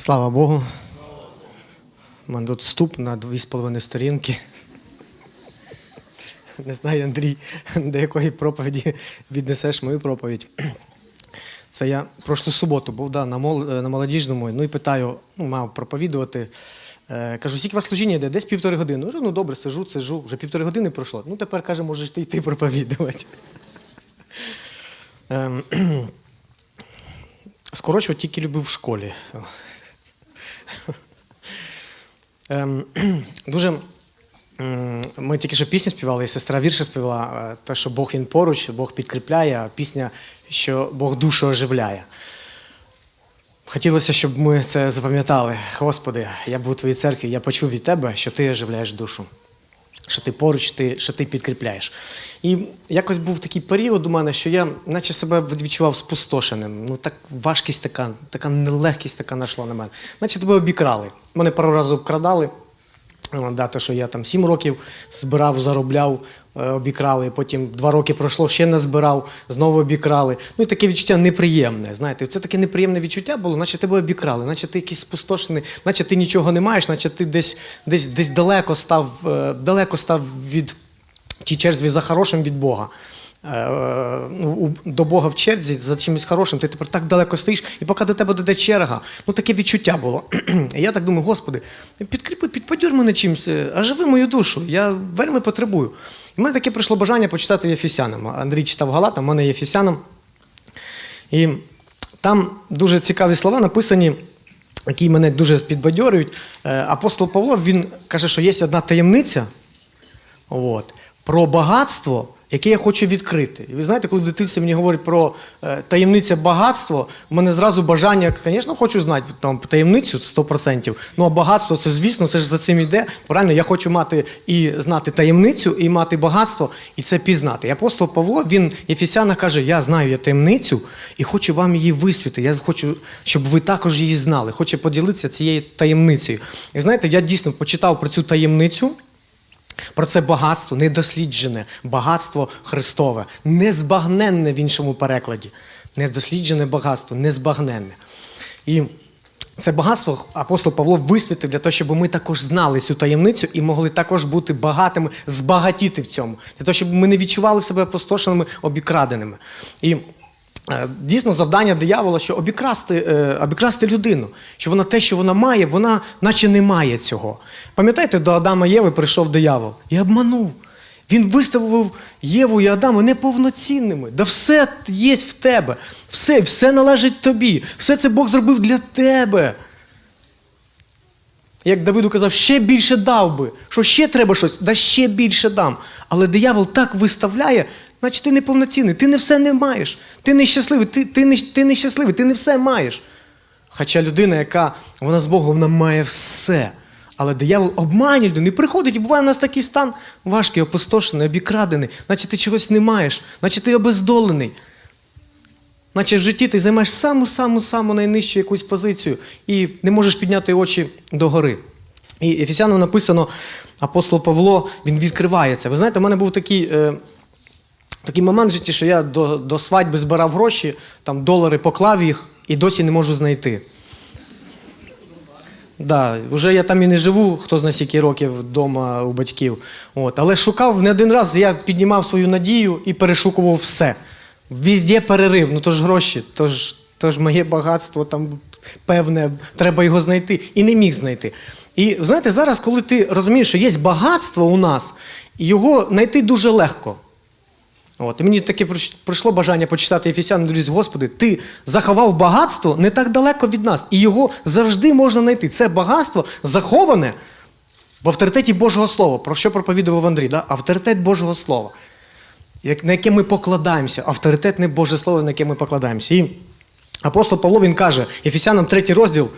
Слава Богу. У мене тут вступ на дві з половиною сторінки. Не знаю, Андрій, до якої проповіді віднесеш мою проповідь. Це я прошлу суботу був да, на, мол, на молодіжному, ну і питаю, ну, мав проповідувати. Е, кажу, скільки вас служіння йде? Десь півтори години. Ну, ну добре, сижу, сижу. Вже півтори години пройшло. Ну, тепер каже, можеш ти йти проповідувати. Ем, Скорочувати тільки любив в школі. Ем, Дуже ми тільки що пісню співали, і сестра вірша співала, е, те, що Бог він поруч, Бог підкріпляє, а пісня, що Бог душу оживляє. Хотілося, щоб ми це запам'ятали. Господи, я був у твоїй церкві, я почув від тебе, що ти оживляєш душу, що ти поруч, ти, що ти підкріпляєш. І якось був такий період у мене, що я наче себе відчував спустошеним. Ну так важкість така, така нелегкість така знайшла на мене. Наче тебе обікрали. Мене пару разів обкрадали. О, Да, то, що я там сім років збирав, заробляв, е, обікрали, потім два роки пройшло, ще не збирав, знову обікрали. Ну і таке відчуття неприємне. Знаєте, це таке неприємне відчуття було, наче тебе обікрали, наче ти якийсь спустошений, наче ти нічого не маєш, наче ти десь, десь, десь далеко став, е, далеко став від тій черзі за хорошим від Бога. Е, ну, у- До Бога в черзі за чимось хорошим, ти тепер так далеко стоїш, і поки до тебе дойде черга, ну таке відчуття було. І я так думаю, Господи, підкріпи, підподюр мене чимось, е, оживи мою душу, я вельми потребую. І в мене таке прийшло бажання почитати Єфісянам. Андрій читав Галата, в мене є Ефесянам. І там дуже цікаві слова написані, які мене дуже підбадьорюють. Е, Апостол Павло він каже, що є одна таємниця от, про багатство, яке я хочу відкрити. І ви знаєте, коли в дитинстві мені говорять про е, таємниця багатство, в мене зразу бажання, звісно, хочу знати там, таємницю 100%. Ну а багатство це, звісно, це ж за цим йде. Правильно, я хочу мати і знати таємницю, і мати багатство, і це пізнати. І апостол Павло, він Ефесяна каже: Я знаю я таємницю і хочу вам її висвіти. Я хочу, щоб ви також її знали. Хочу поділитися цією таємницею. І знаєте, я дійсно почитав про цю таємницю. Про це багатство недосліджене, багатство Христове, незбагненне в іншому перекладі. Недосліджене багатство, незбагненне. І це багатство апостол Павло висвітив для того, щоб ми також знали цю таємницю і могли також бути багатими, збагатіти в цьому, для того, щоб ми не відчували себе опустошеними, обікраденими. І Дійсно, завдання диявола, що обікрасти, е, обікрасти людину, що вона те, що вона має, вона наче не має цього. Пам'ятаєте, до Адама Єви прийшов диявол і обманув. Він виставив Єву і Адама неповноцінними. Да все є в тебе, все, все належить тобі, все це Бог зробив для тебе. Як Давиду казав, ще більше дав би, що ще треба щось, да ще більше дам. Але диявол так виставляє, наче ти неповноцінний, ти не все не маєш, ти не щасливий, ти, ти, не, ти не щасливий, ти не все маєш. Хоча людина, яка вона з Богом, вона має все. Але диявол обманює людину і приходить, і буває у нас такий стан важкий, опустошений, обікрадений, наче ти чогось не маєш, наче ти обездолений. Наче в житті ти займаєш саму-саму-саму найнижчу якусь позицію і не можеш підняти очі догори. І Ефесянам написано, апостол Павло, він відкривається. Ви знаєте, у мене був такий, е, такий момент в житті, що я до, до свадьби збирав гроші, там долари поклав їх і досі не можу знайти. Да, вже я там і не живу, хто знає скільки років вдома у батьків. От. Але шукав не один раз, я піднімав свою надію і перешукував все. Візде перерив, ну то ж гроші, то ж, то ж моє багатство там певне, треба його знайти. І не міг знайти. І знаєте, зараз, коли ти розумієш, що є багатство у нас, його знайти дуже легко. От, і мені таке прийшло бажання почитати Ефесян, друзі, Господи, ти заховав багатство не так далеко від нас, і його завжди можна знайти. Це багатство заховане в авторитеті Божого Слова. Про що проповідував Андрій? Да? Авторитет Божого Слова, на яке ми покладаємося, авторитетне Боже Слово, на яке ми покладаємося. І апостол Павло він каже, Ефесянам 3 розділ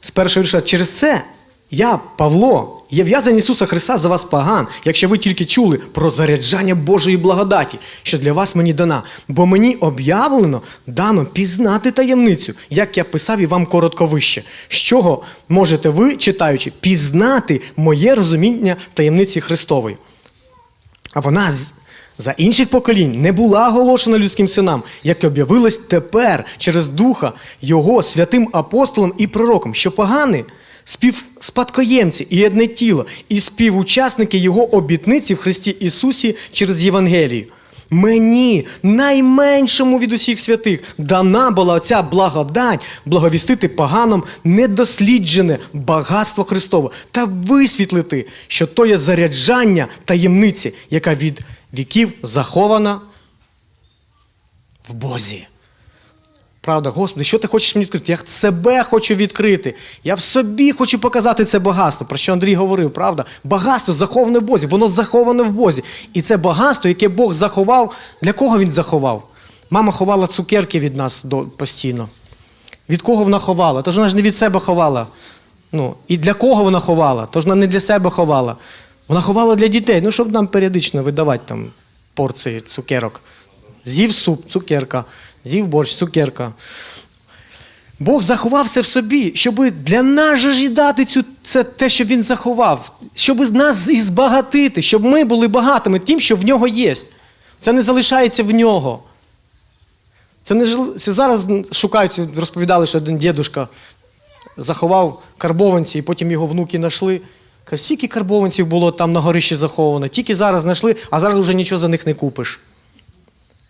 з першого вірша, через це я, Павло, є в'язань Ісуса Христа за вас паган, якщо ви тільки чули про заряджання Божої благодаті, що для вас мені дана. Бо мені об'явлено, дано пізнати таємницю, як я писав і вам коротко вище. З чого можете ви, читаючи, пізнати моє розуміння таємниці Христової. А вона за інших поколінь не була оголошена людським синам, як об'явилась тепер через Духа Його святим апостолом і пророком, що погани співспадкоємці і одне тіло, і співучасники Його обітниці в Христі Ісусі через Євангелію. Мені, найменшому від усіх святих, дана була оця благодать благовістити поганам недосліджене багатство Христове та висвітлити, що то є заряджання таємниці, яка від віків захована в Бозі. Правда, Господи, що ти хочеш мені відкрити? Я себе хочу відкрити. Я в собі хочу показати це багатство, про що Андрій говорив, правда? Багатство заховане в Бозі, воно заховане в Бозі. І це багатство, яке Бог заховав, для кого він заховав? Мама ховала цукерки від нас постійно. Від кого вона ховала? Тож вона ж не від себе ховала. Ну, і для кого вона ховала? Тож вона не для себе ховала. Вона ховала для дітей, ну, щоб нам періодично видавати там порції цукерок. З'їв суп, цукерка, з'їв борщ, цукерка. Бог заховав все в собі, щоб для нас же ж і дати цю, це те, що Він заховав, щоб нас і збагатити, щоб ми були багатими тим, що в нього є. Це не залишається в нього. Це не зараз шукають, розповідали, що один дідушка заховав карбованці, і потім його внуки знайшли. Скільки карбованців було там на горищі заховано, тільки зараз знайшли, а зараз вже нічого за них не купиш.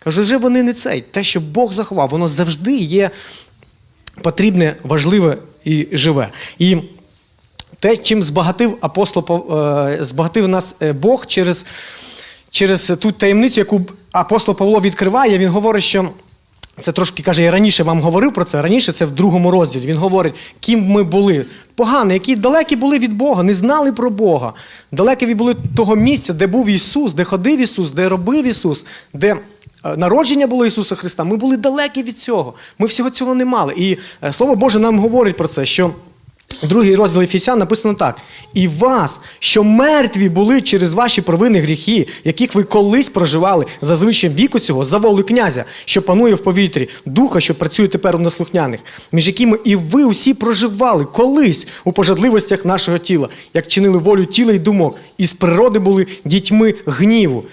Каже, вже вони не цей. Те, що Бог заховав, воно завжди є потрібне, важливе і живе. І те, чим збагатив апостол е, збагатив нас е, Бог через, через ту таємницю, яку апостол Павло відкриває, він говорить, що. Це трошки каже, я раніше вам говорив про це. Раніше це в другому розділі. Він говорить, ким ми були. Погані, які далекі були від Бога, не знали про Бога. Далекі були того місця, де був Ісус, де ходив Ісус, де робив Ісус, де народження було Ісуса Христа. Ми були далекі від цього. Ми всього цього не мали. І е, Слово Боже нам говорить про це, що. Другий розділ Ефесян написано так: і вас, що мертві були через ваші провини гріхи, яких ви колись проживали за звичаєм віку цього, за волею князя, що панує в повітрі, духа, що працює тепер у наслухняних, між якими і ви усі проживали колись у пожадливостях нашого тіла, як чинили волю тіла і думок, і з природи були дітьми гніву.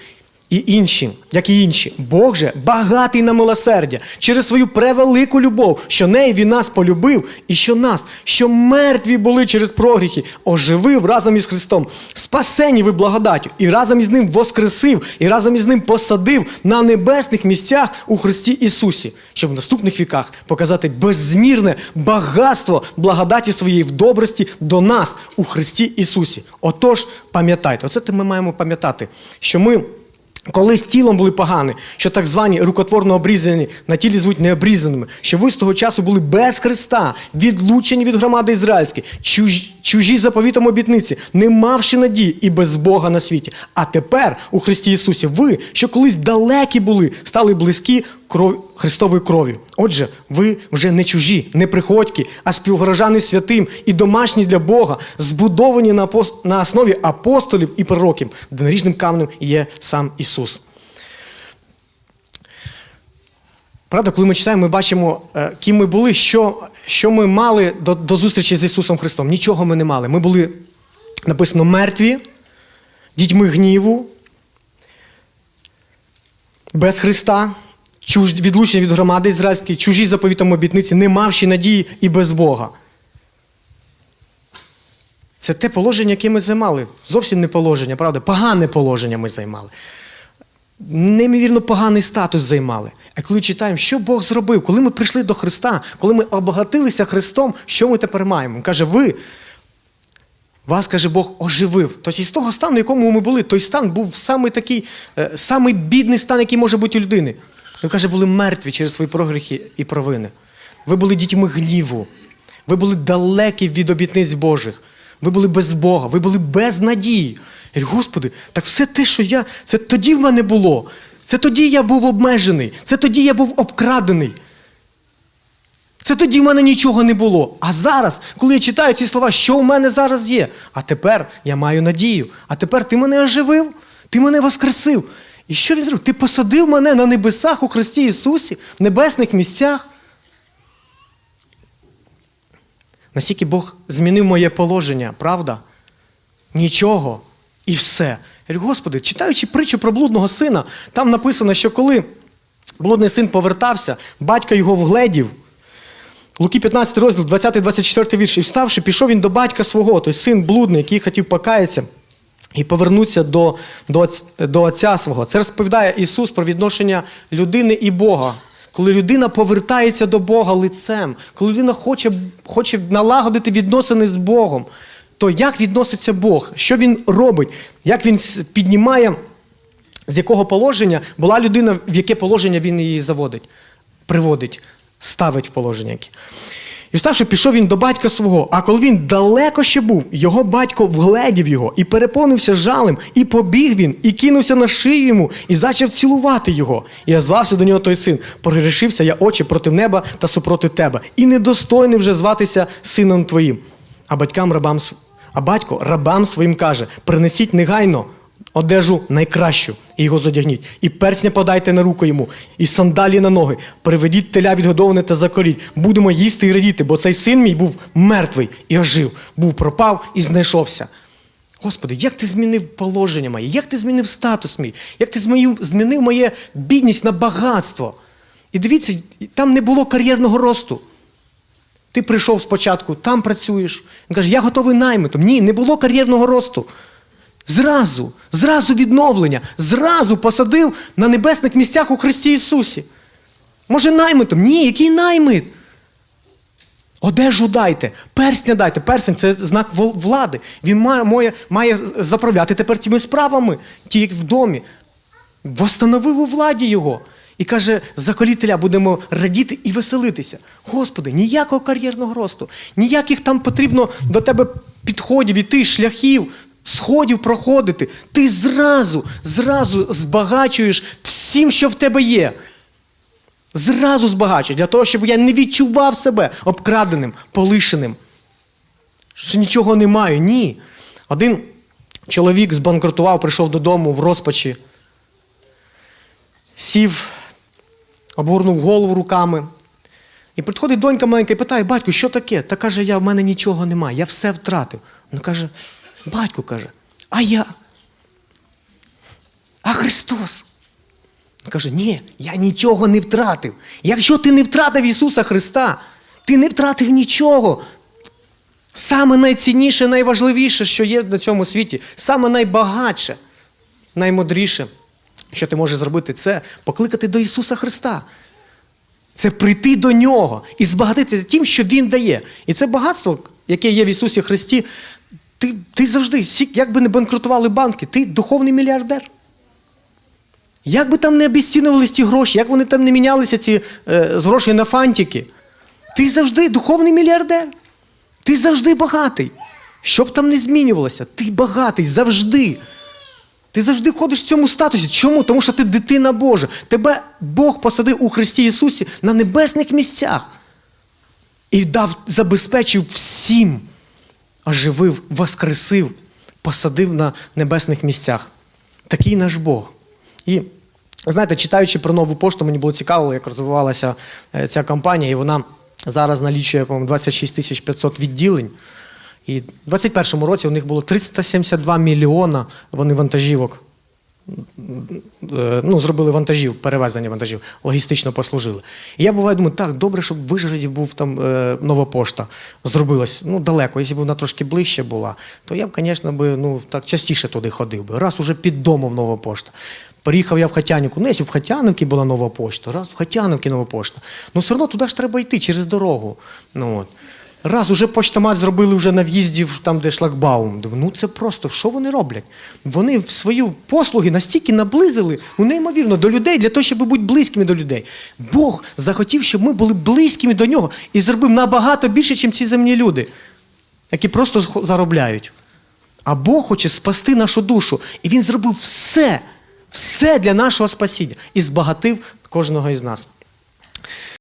І інші, як і інші, Бог же багатий на милосердя через свою превелику любов, що неї він нас полюбив, і що нас, що мертві були через прогріхи, оживив разом із Христом, спасені ви благодаттю, і разом із ним воскресив, і разом із ним посадив на небесних місцях у Христі Ісусі, щоб в наступних віках показати беззмірне багатство благодаті своєї в добрості до нас у Христі Ісусі. Отож, пам'ятайте, оце ми маємо пам'ятати, що ми. Колись тілом були погані, що так звані рукотворно обрізані на тілі звуть необрізаними, що ви з того часу були без Христа, відлучені від громади ізраїльської, чужі, чужі заповітом обітниці, не мавши надії і без Бога на світі. А тепер у Христі Ісусі ви, що колись далекі були, стали близькі кров... Христовою кров'ю. Отже, ви вже не чужі, не приходькі, а співгорожани святим і домашні для Бога, збудовані на, на основі апостолів і пророків, де наріжним камнем є сам Ісус. Правда, коли ми читаємо, ми бачимо, е, ким ми були, що, що ми мали до, до зустрічі з Ісусом Христом. Нічого ми не мали. Ми були, написано, мертві, дітьми гніву, без Христа, чуж, відлучені від громади ізраїльської, чужі заповітом обітниці, не мавши надії і без Бога. Це те положення, яке ми займали. Зовсім не положення, правда? Погане положення ми займали. Неймовірно поганий статус займали. А коли читаємо, що Бог зробив, коли ми прийшли до Христа, коли ми обагатилися Христом, що ми тепер маємо? Він каже, ви, вас, каже Бог, оживив. Тобто із того стану, в якому ми були, той стан був самий такий, е, самий бідний стан, який може бути у людини. Він каже, були мертві через свої прогріхи і провини. Ви були дітьми гніву. Ви були далекі від обітниць Божих. Ви були без Бога, ви були без надії. Я говорю, Господи, так все те, що я, це тоді в мене було. Це тоді я був обмежений, це тоді я був обкрадений. Це тоді в мене нічого не було. А зараз, коли я читаю ці слова, що в мене зараз є? А тепер я маю надію. А тепер ти мене оживив, ти мене воскресив. І що він зробив? Ти посадив мене на небесах у Христі Ісусі, в небесних місцях. Наскільки Бог змінив моє положення, правда? Нічого. І все. Я говорю, Господи, читаючи притчу про блудного сина, там написано, що коли блудний син повертався, батько його вгледів. Луки 15 розділ, 20-24 вірш. І вставши, пішов він до батька свого, той син блудний, який хотів покаятися, і повернутися до, до, до отця свого. Це розповідає Ісус про відношення людини і Бога. Коли людина повертається до Бога лицем, коли людина хоче, хоче налагодити відносини з Богом, то як відноситься Бог? Що він робить? Як він піднімає, з якого положення була людина, в яке положення він її заводить, приводить, ставить в положення. І вставши, пішов він до батька свого. А коли він далеко ще був, його батько вгледів його і переповнився жалем, і побіг він, і кинувся на шию йому, і зачав цілувати його. І озвався до нього той син. Прирішився я очі проти неба та супроти тебе, і недостойний вже зватися сином твоїм. А батькам рабам а батько рабам своїм каже: принесіть негайно одежу найкращу, і його зодягніть, і персня подайте на руку йому, і сандалі на ноги, приведіть теля відгодоване та закоріть. Будемо їсти і радіти, бо цей син мій був мертвий і ожив, був пропав і знайшовся. Господи, як ти змінив положення моє, як ти змінив статус мій, як ти змінив, моє бідність на багатство. І дивіться, там не було кар'єрного росту. Ти прийшов спочатку, там працюєш. Він каже, я готовий наймитом. Ні, не було кар'єрного росту. Зразу, зразу відновлення, зразу посадив на небесних місцях у Христі Ісусі. Може, наймитом? Ні, який наймит? Одежу дайте, персня дайте. Персень це знак влади. Він має, має, має заправляти тепер тими справами, ті, як в домі. Восстановив у владі його. І каже, за колітеля будемо радіти і веселитися. Господи, ніякого кар'єрного росту, ніяких там потрібно до тебе підходів, іти, шляхів, сходів проходити. Ти зразу, зразу збагачуєш всім, що в тебе є. Зразу збагачуєш, для того, щоб я не відчував себе обкраденим, полишеним. Що нічого не маю. Ні. Один чоловік збанкрутував, прийшов додому в розпачі сів, обгорнув голову руками. І підходить донька маленька і питає, батько, що таке? Та каже, я в мене нічого немає, я все втратив. Він каже, батько каже, а я? А Христос? Каже, ні, я нічого не втратив. Якщо ти не втратив Ісуса Христа, ти не втратив нічого. Саме найцінніше, найважливіше, що є на цьому світі, саме найбагатше, наймудріше, що ти можеш зробити, це покликати до Ісуса Христа. Це прийти до Нього і збагатитися тим, що Він дає. І це багатство, яке є в Ісусі Христі, ти, ти завжди, як би не банкрутували банки, ти духовний мільярдер. Як би там не обіцінувалися ці гроші, як вони там не мінялися ці е, з грошей на фантики, ти завжди духовний мільярдер. Ти завжди багатий. Що б там не змінювалося, ти багатий завжди. Ти завжди ходиш в цьому статусі. Чому? Тому що ти дитина Божа. Тебе Бог посадив у Христі Ісусі на небесних місцях. І дав, забезпечив всім, оживив, воскресив, посадив на небесних місцях. Такий наш Бог. І знаєте, читаючи про нову пошту, мені було цікаво, як розвивалася е, ця кампанія, і вона зараз налічує, по-моєму, 26 тисяч 500 відділень. І в 2021 році у них було 372 мільйона вони вантажівок. Е, Ну, зробили вантажів, перевезення вантажів, логістично послужили. І я буваю думаю, так, добре, щоб в Вижгороді був там е, нова пошта. Зробилась. Ну, далеко. Якщо б вона трошки ближче була, то я б, звісно, ну, так частіше туди ходив би. Раз уже під домом нова пошта. Приїхав я в Хатянівку. Ну, якщо в Хатянівці була нова пошта, раз в Хатянівці нова пошта. Ну, все одно туди ж треба йти через дорогу. Ну, от. Раз уже почтомат зробили вже на в'їзді, там, де шлагбаум. Ну це просто, що вони роблять? Вони в свою послуги настільки наблизили, ну неймовірно, до людей, для того, щоб бути близькими до людей. Бог захотів, щоб ми були близькими до нього і зробив набагато більше, ніж ці земні люди, які просто заробляють. А Бог хоче спасти нашу душу. І Він зробив все, все для нашого спасіння і збагатив кожного із нас.